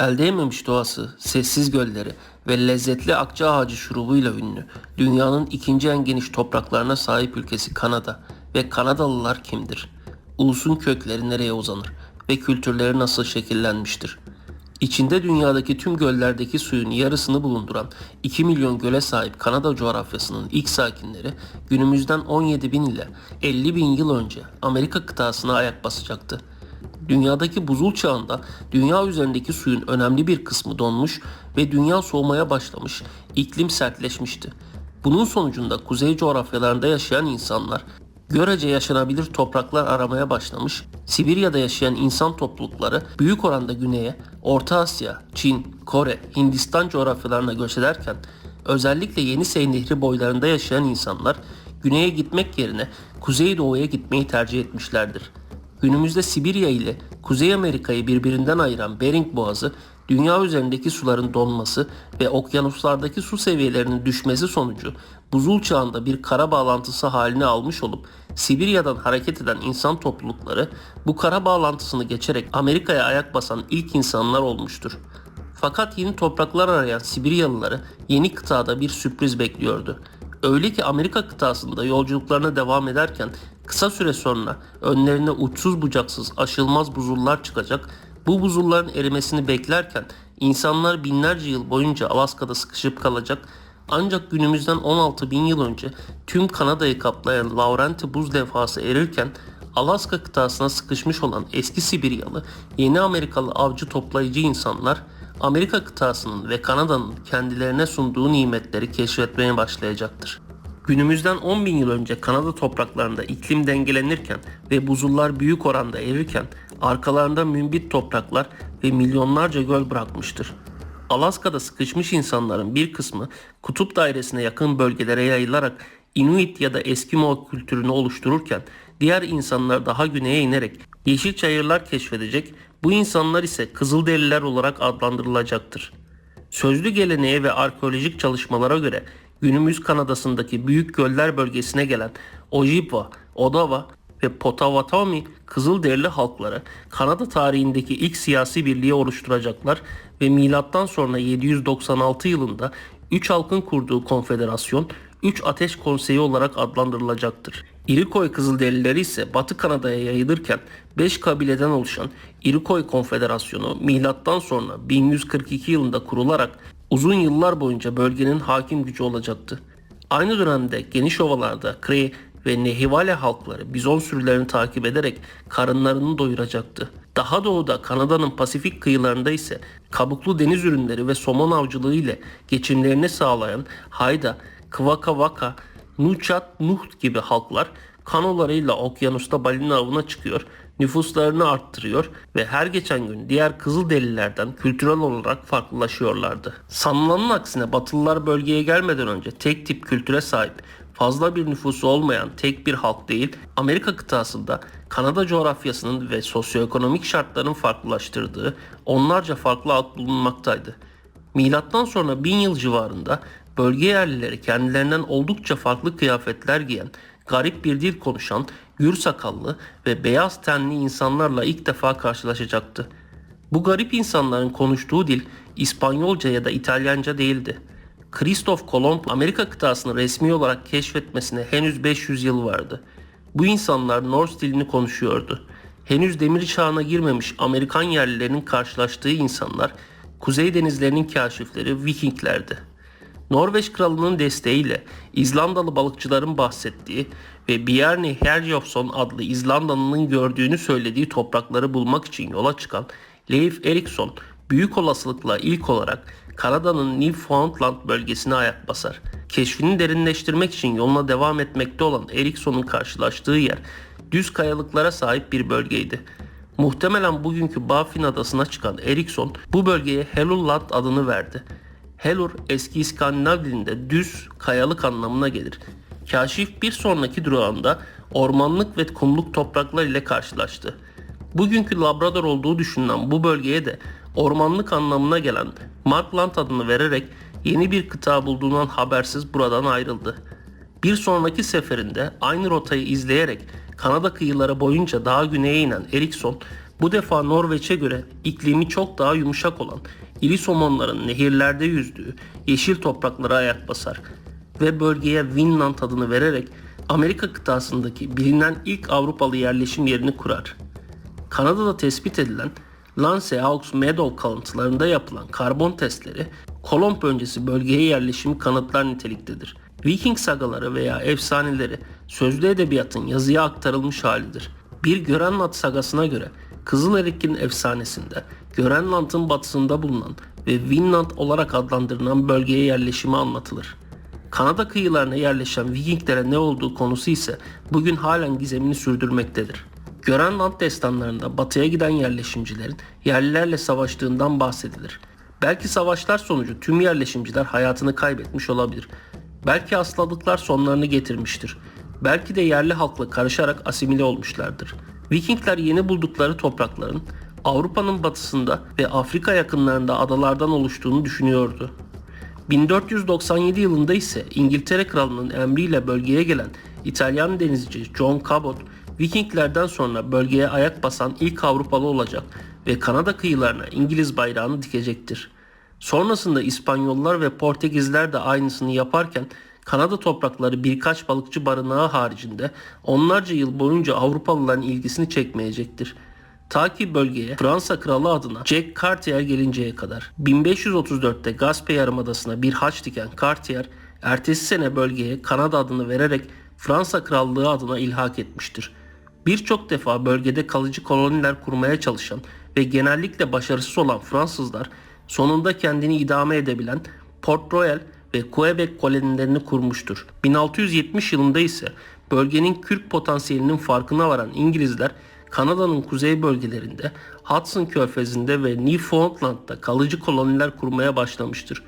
El değmemiş doğası, sessiz gölleri ve lezzetli akça ağacı şurubuyla ünlü dünyanın ikinci en geniş topraklarına sahip ülkesi Kanada ve Kanadalılar kimdir? Ulusun kökleri nereye uzanır ve kültürleri nasıl şekillenmiştir? İçinde dünyadaki tüm göllerdeki suyun yarısını bulunduran 2 milyon göle sahip Kanada coğrafyasının ilk sakinleri günümüzden 17 bin ile 50 bin yıl önce Amerika kıtasına ayak basacaktı. Dünyadaki buzul çağında dünya üzerindeki suyun önemli bir kısmı donmuş ve dünya soğumaya başlamış, iklim sertleşmişti. Bunun sonucunda kuzey coğrafyalarında yaşayan insanlar görece yaşanabilir topraklar aramaya başlamış, Sibirya'da yaşayan insan toplulukları büyük oranda güneye, Orta Asya, Çin, Kore, Hindistan coğrafyalarına göç ederken özellikle Yenisey Nehri boylarında yaşayan insanlar güneye gitmek yerine kuzeydoğuya gitmeyi tercih etmişlerdir. Günümüzde Sibirya ile Kuzey Amerika'yı birbirinden ayıran Bering Boğazı, dünya üzerindeki suların donması ve okyanuslardaki su seviyelerinin düşmesi sonucu buzul çağında bir kara bağlantısı haline almış olup Sibirya'dan hareket eden insan toplulukları bu kara bağlantısını geçerek Amerika'ya ayak basan ilk insanlar olmuştur. Fakat yeni topraklar arayan Sibiryalıları yeni kıtada bir sürpriz bekliyordu. Öyle ki Amerika kıtasında yolculuklarına devam ederken kısa süre sonra önlerine uçsuz bucaksız aşılmaz buzullar çıkacak. Bu buzulların erimesini beklerken insanlar binlerce yıl boyunca Alaska'da sıkışıp kalacak. Ancak günümüzden 16 bin yıl önce tüm Kanada'yı kaplayan Laurenti buz levhası erirken Alaska kıtasına sıkışmış olan eski Sibiryalı, yeni Amerikalı avcı toplayıcı insanlar Amerika kıtasının ve Kanada'nın kendilerine sunduğu nimetleri keşfetmeye başlayacaktır. Günümüzden 10 bin yıl önce Kanada topraklarında iklim dengelenirken ve buzullar büyük oranda erirken arkalarında mümbit topraklar ve milyonlarca göl bırakmıştır. Alaska'da sıkışmış insanların bir kısmı kutup dairesine yakın bölgelere yayılarak Inuit ya da Eskimo kültürünü oluştururken diğer insanlar daha güneye inerek yeşil çayırlar keşfedecek, bu insanlar ise Kızılderililer olarak adlandırılacaktır. Sözlü geleneğe ve arkeolojik çalışmalara göre günümüz Kanada'sındaki büyük göller bölgesine gelen Ojibwa, Odawa ve Potawatomi Kızılderili halkları Kanada tarihindeki ilk siyasi birliği oluşturacaklar ve milattan sonra 796 yılında 3 halkın kurduğu konfederasyon 3 Ateş Konseyi olarak adlandırılacaktır. İrikoy Kızılderilileri ise Batı Kanada'ya yayılırken 5 kabileden oluşan İrikoy Konfederasyonu milattan sonra 1142 yılında kurularak uzun yıllar boyunca bölgenin hakim gücü olacaktı. Aynı dönemde geniş ovalarda Cree ve Nehivale halkları bizon sürülerini takip ederek karınlarını doyuracaktı. Daha doğuda Kanada'nın Pasifik kıyılarında ise kabuklu deniz ürünleri ve somon avcılığı ile geçimlerini sağlayan Hayda, Kvakavaka, Nuchat, Nuht gibi halklar kanolarıyla okyanusta balina avına çıkıyor, nüfuslarını arttırıyor ve her geçen gün diğer Kızılderililerden kültürel olarak farklılaşıyorlardı. Sanılanın aksine Batılılar bölgeye gelmeden önce tek tip kültüre sahip, fazla bir nüfusu olmayan tek bir halk değil, Amerika kıtasında Kanada coğrafyasının ve sosyoekonomik şartların farklılaştırdığı onlarca farklı halk bulunmaktaydı. Milattan sonra bin yıl civarında bölge yerlileri kendilerinden oldukça farklı kıyafetler giyen, garip bir dil konuşan, gür sakallı ve beyaz tenli insanlarla ilk defa karşılaşacaktı. Bu garip insanların konuştuğu dil İspanyolca ya da İtalyanca değildi. Kristof Kolomb Amerika kıtasını resmi olarak keşfetmesine henüz 500 yıl vardı. Bu insanlar Norse dilini konuşuyordu. Henüz demir çağına girmemiş Amerikan yerlilerinin karşılaştığı insanlar Kuzey denizlerinin kaşifleri Vikinglerdi. Norveç kralının desteğiyle İzlandalı balıkçıların bahsettiği ve Bjarni Herjolfsson adlı İzlandalı'nın gördüğünü söylediği toprakları bulmak için yola çıkan Leif Erikson büyük olasılıkla ilk olarak Kanada'nın Newfoundland bölgesine ayak basar. Keşfini derinleştirmek için yoluna devam etmekte olan Erikson'un karşılaştığı yer düz kayalıklara sahip bir bölgeydi. Muhtemelen bugünkü Baffin adasına çıkan Erikson bu bölgeye Helluland adını verdi. Helur eski İskandinav dilinde düz, kayalık anlamına gelir. Kaşif bir sonraki durağında ormanlık ve kumluk topraklar ile karşılaştı. Bugünkü Labrador olduğu düşünülen bu bölgeye de ormanlık anlamına gelen Markland adını vererek yeni bir kıta bulduğundan habersiz buradan ayrıldı. Bir sonraki seferinde aynı rotayı izleyerek Kanada kıyıları boyunca daha güneye inen Erikson Bu defa Norveç'e göre iklimi çok daha yumuşak olan iri somonların nehirlerde yüzdüğü yeşil topraklara ayak basar ve bölgeye Vinland adını vererek Amerika kıtasındaki bilinen ilk Avrupalı yerleşim yerini kurar. Kanada'da tespit edilen Lance-aux Meadow kalıntılarında yapılan karbon testleri Kolomb öncesi bölgeye yerleşimi kanıtlar niteliktedir. Viking sagaları veya efsaneleri sözlü edebiyatın yazıya aktarılmış halidir. Bir Grönland sagasına göre Kızılerikin efsanesinde Grönland'ın batısında bulunan ve Vinland olarak adlandırılan bölgeye yerleşimi anlatılır. Kanada kıyılarına yerleşen Vikinglere ne olduğu konusu ise bugün halen gizemini sürdürmektedir. Grönland destanlarında batıya giden yerleşimcilerin yerlilerle savaştığından bahsedilir. Belki savaşlar sonucu tüm yerleşimciler hayatını kaybetmiş olabilir. Belki hastalıklar sonlarını getirmiştir. Belki de yerli halkla karışarak asimile olmuşlardır. Vikingler yeni buldukları toprakların Avrupa'nın batısında ve Afrika yakınlarında adalardan oluştuğunu düşünüyordu. 1497 yılında ise İngiltere Kralı'nın emriyle bölgeye gelen İtalyan denizci John Cabot, Vikinglerden sonra bölgeye ayak basan ilk Avrupalı olacak ve Kanada kıyılarına İngiliz bayrağını dikecektir. Sonrasında İspanyollar ve Portekizler de aynısını yaparken Kanada toprakları birkaç balıkçı barınağı haricinde onlarca yıl boyunca Avrupalıların ilgisini çekmeyecektir. Ta ki bölgeye Fransa kralı adına Jack Cartier gelinceye kadar. 1534'te Gaspe Yarımadası'na bir haç diken Cartier, ertesi sene bölgeye Kanada adını vererek Fransa krallığı adına ilhak etmiştir. Birçok defa bölgede kalıcı koloniler kurmaya çalışan ve genellikle başarısız olan Fransızlar sonunda kendini idame edebilen Port Royal ve Quebec kolonilerini kurmuştur. 1670 yılında ise bölgenin Kürk potansiyelinin farkına varan İngilizler Kanada'nın kuzey bölgelerinde, Hudson Körfezi'nde ve Newfoundland'da kalıcı koloniler kurmaya başlamıştır.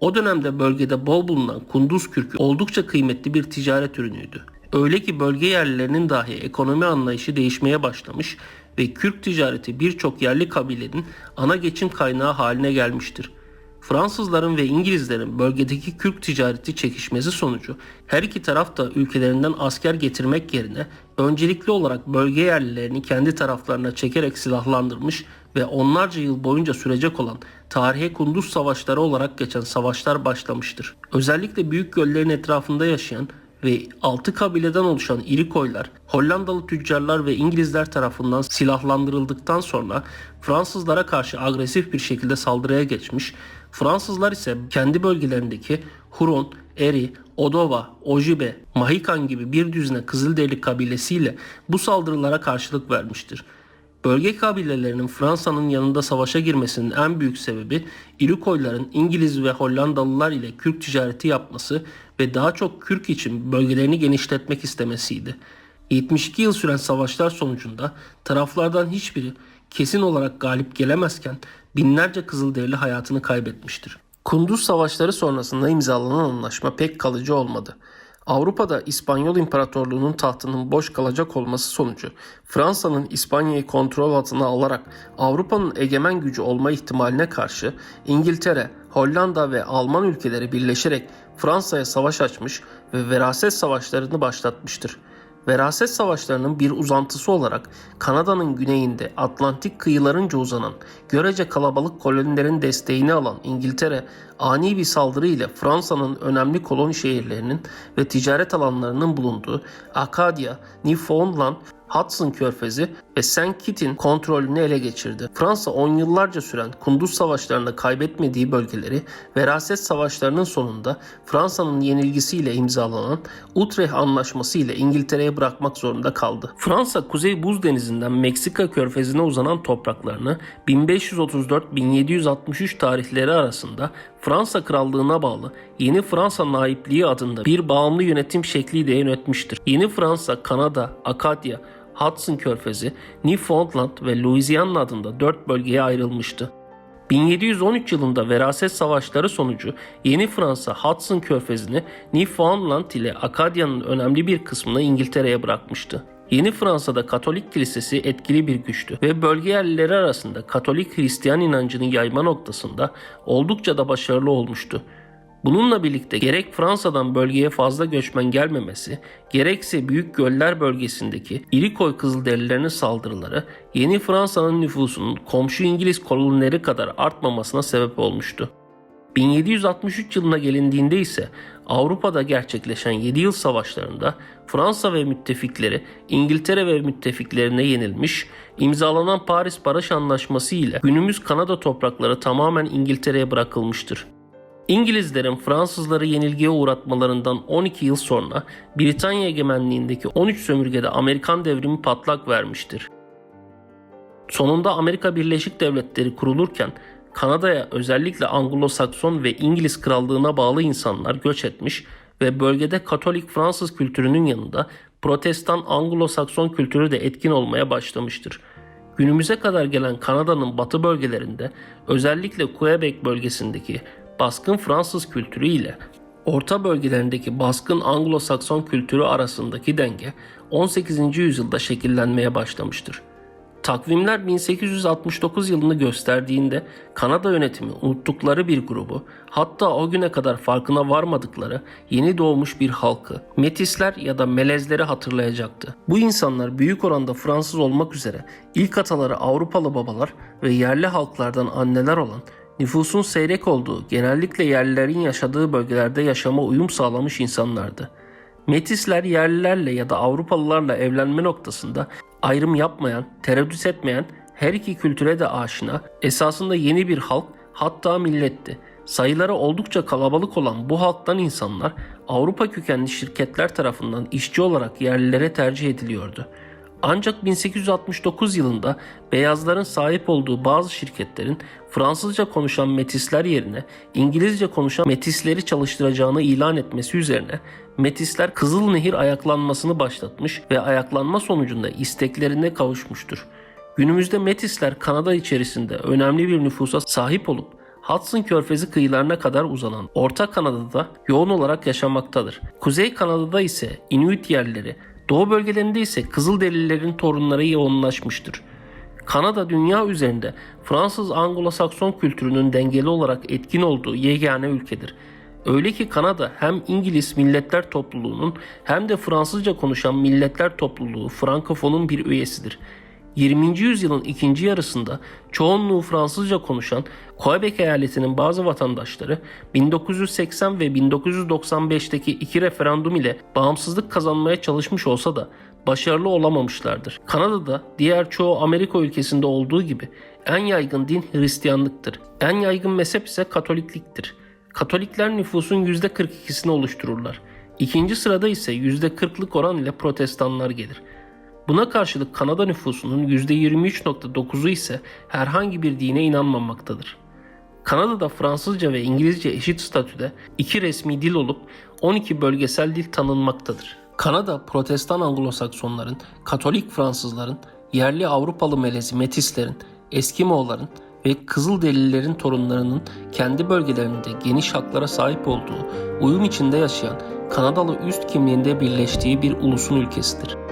O dönemde bölgede bol bulunan kunduz kürkü oldukça kıymetli bir ticaret ürünüydü. Öyle ki bölge yerlilerinin dahi ekonomi anlayışı değişmeye başlamış ve kürk ticareti birçok yerli kabilenin ana geçim kaynağı haline gelmiştir. Fransızların ve İngilizlerin bölgedeki Kürk ticareti çekişmesi sonucu her iki taraf da ülkelerinden asker getirmek yerine öncelikli olarak bölge yerlilerini kendi taraflarına çekerek silahlandırmış ve onlarca yıl boyunca sürecek olan tarihe kunduz savaşları olarak geçen savaşlar başlamıştır. Özellikle büyük göllerin etrafında yaşayan ve 6 kabileden oluşan iri koylar Hollandalı tüccarlar ve İngilizler tarafından silahlandırıldıktan sonra Fransızlara karşı agresif bir şekilde saldırıya geçmiş. Fransızlar ise kendi bölgelerindeki Huron, Eri, Odova, Ojibe, Mahikan gibi bir düzine Kızılderili kabilesiyle bu saldırılara karşılık vermiştir. Bölge kabilelerinin Fransa'nın yanında savaşa girmesinin en büyük sebebi İrikoyların İngiliz ve Hollandalılar ile Kürk ticareti yapması ve daha çok Kürk için bölgelerini genişletmek istemesiydi. 72 yıl süren savaşlar sonucunda taraflardan hiçbiri kesin olarak galip gelemezken binlerce Kızılderili hayatını kaybetmiştir. Kunduz Savaşları sonrasında imzalanan anlaşma pek kalıcı olmadı. Avrupa'da İspanyol İmparatorluğu'nun tahtının boş kalacak olması sonucu Fransa'nın İspanya'yı kontrol altına alarak Avrupa'nın egemen gücü olma ihtimaline karşı İngiltere, Hollanda ve Alman ülkeleri birleşerek Fransa'ya savaş açmış ve veraset savaşlarını başlatmıştır. Veraset savaşlarının bir uzantısı olarak Kanada'nın güneyinde Atlantik kıyılarınca uzanan görece kalabalık kolonilerin desteğini alan İngiltere ani bir saldırı ile Fransa'nın önemli koloni şehirlerinin ve ticaret alanlarının bulunduğu Acadia, Newfoundland Hudson Körfezi ve St. Kitts'in kontrolünü ele geçirdi. Fransa 10 yıllarca süren Kunduz Savaşları'nda kaybetmediği bölgeleri veraset savaşlarının sonunda Fransa'nın yenilgisiyle imzalanan Utrecht Anlaşması ile İngiltere'ye bırakmak zorunda kaldı. Fransa Kuzey Buz Denizi'nden Meksika Körfezi'ne uzanan topraklarını 1534-1763 tarihleri arasında Fransa Krallığına bağlı Yeni Fransa Naipliği adında bir bağımlı yönetim şekliyle yönetmiştir. Yeni Fransa, Kanada, Akadya, Hudson Körfezi, Newfoundland ve Louisiana adında dört bölgeye ayrılmıştı. 1713 yılında veraset savaşları sonucu Yeni Fransa Hudson Körfezi'ni Newfoundland ile Akadya'nın önemli bir kısmını İngiltere'ye bırakmıştı. Yeni Fransa'da Katolik kilisesi etkili bir güçtü ve bölge yerlileri arasında Katolik Hristiyan inancını yayma noktasında oldukça da başarılı olmuştu. Bununla birlikte gerek Fransa'dan bölgeye fazla göçmen gelmemesi, gerekse Büyük Göller bölgesindeki İrikoy Kızılderililerinin saldırıları yeni Fransa'nın nüfusunun komşu İngiliz kolonileri kadar artmamasına sebep olmuştu. 1763 yılına gelindiğinde ise Avrupa'da gerçekleşen 7 yıl savaşlarında Fransa ve müttefikleri İngiltere ve müttefiklerine yenilmiş, imzalanan Paris Barış Anlaşması ile günümüz Kanada toprakları tamamen İngiltere'ye bırakılmıştır. İngilizlerin Fransızları yenilgiye uğratmalarından 12 yıl sonra Britanya egemenliğindeki 13 sömürgede Amerikan devrimi patlak vermiştir. Sonunda Amerika Birleşik Devletleri kurulurken Kanada'ya özellikle Anglo-Sakson ve İngiliz krallığına bağlı insanlar göç etmiş ve bölgede Katolik Fransız kültürünün yanında Protestan Anglo-Sakson kültürü de etkin olmaya başlamıştır. Günümüze kadar gelen Kanada'nın batı bölgelerinde özellikle Quebec bölgesindeki baskın Fransız kültürü ile Orta bölgelerindeki baskın Anglo-Sakson kültürü arasındaki denge 18. yüzyılda şekillenmeye başlamıştır. Takvimler 1869 yılını gösterdiğinde Kanada yönetimi unuttukları bir grubu, hatta o güne kadar farkına varmadıkları yeni doğmuş bir halkı, Metisler ya da Melezleri hatırlayacaktı. Bu insanlar büyük oranda Fransız olmak üzere ilk ataları Avrupalı babalar ve yerli halklardan anneler olan nüfusun seyrek olduğu, genellikle yerlilerin yaşadığı bölgelerde yaşama uyum sağlamış insanlardı. Metisler yerlilerle ya da Avrupalılarla evlenme noktasında ayrım yapmayan, tereddüt etmeyen, her iki kültüre de aşina, esasında yeni bir halk hatta milletti. Sayıları oldukça kalabalık olan bu halktan insanlar Avrupa kökenli şirketler tarafından işçi olarak yerlilere tercih ediliyordu. Ancak 1869 yılında beyazların sahip olduğu bazı şirketlerin Fransızca konuşan metisler yerine İngilizce konuşan metisleri çalıştıracağını ilan etmesi üzerine metisler Kızılnehir ayaklanmasını başlatmış ve ayaklanma sonucunda isteklerine kavuşmuştur. Günümüzde metisler Kanada içerisinde önemli bir nüfusa sahip olup Hudson Körfezi kıyılarına kadar uzanan Orta Kanada'da yoğun olarak yaşamaktadır. Kuzey Kanada'da ise Inuit yerleri, Doğu bölgelerinde ise Kızılderililerin torunları yoğunlaşmıştır. Kanada dünya üzerinde Fransız Anglo-Sakson kültürünün dengeli olarak etkin olduğu yegane ülkedir. Öyle ki Kanada hem İngiliz milletler topluluğunun hem de Fransızca konuşan milletler topluluğu Frankofon'un bir üyesidir. 20. yüzyılın ikinci yarısında çoğunluğu Fransızca konuşan Quebec eyaletinin bazı vatandaşları 1980 ve 1995'teki iki referandum ile bağımsızlık kazanmaya çalışmış olsa da başarılı olamamışlardır. Kanada'da diğer çoğu Amerika ülkesinde olduğu gibi en yaygın din Hristiyanlıktır. En yaygın mezhep ise Katolikliktir. Katolikler nüfusun %42'sini oluştururlar. İkinci sırada ise %40'lık oran ile protestanlar gelir. Buna karşılık Kanada nüfusunun %23.9'u ise herhangi bir dine inanmamaktadır. Kanada'da Fransızca ve İngilizce eşit statüde iki resmi dil olup 12 bölgesel dil tanınmaktadır. Kanada Protestan Anglo-Saksonların, Katolik Fransızların, yerli Avrupalı melezi Metislerin, Eskimoğulların ve Kızılderililerin torunlarının kendi bölgelerinde geniş haklara sahip olduğu, uyum içinde yaşayan Kanadalı üst kimliğinde birleştiği bir ulusun ülkesidir.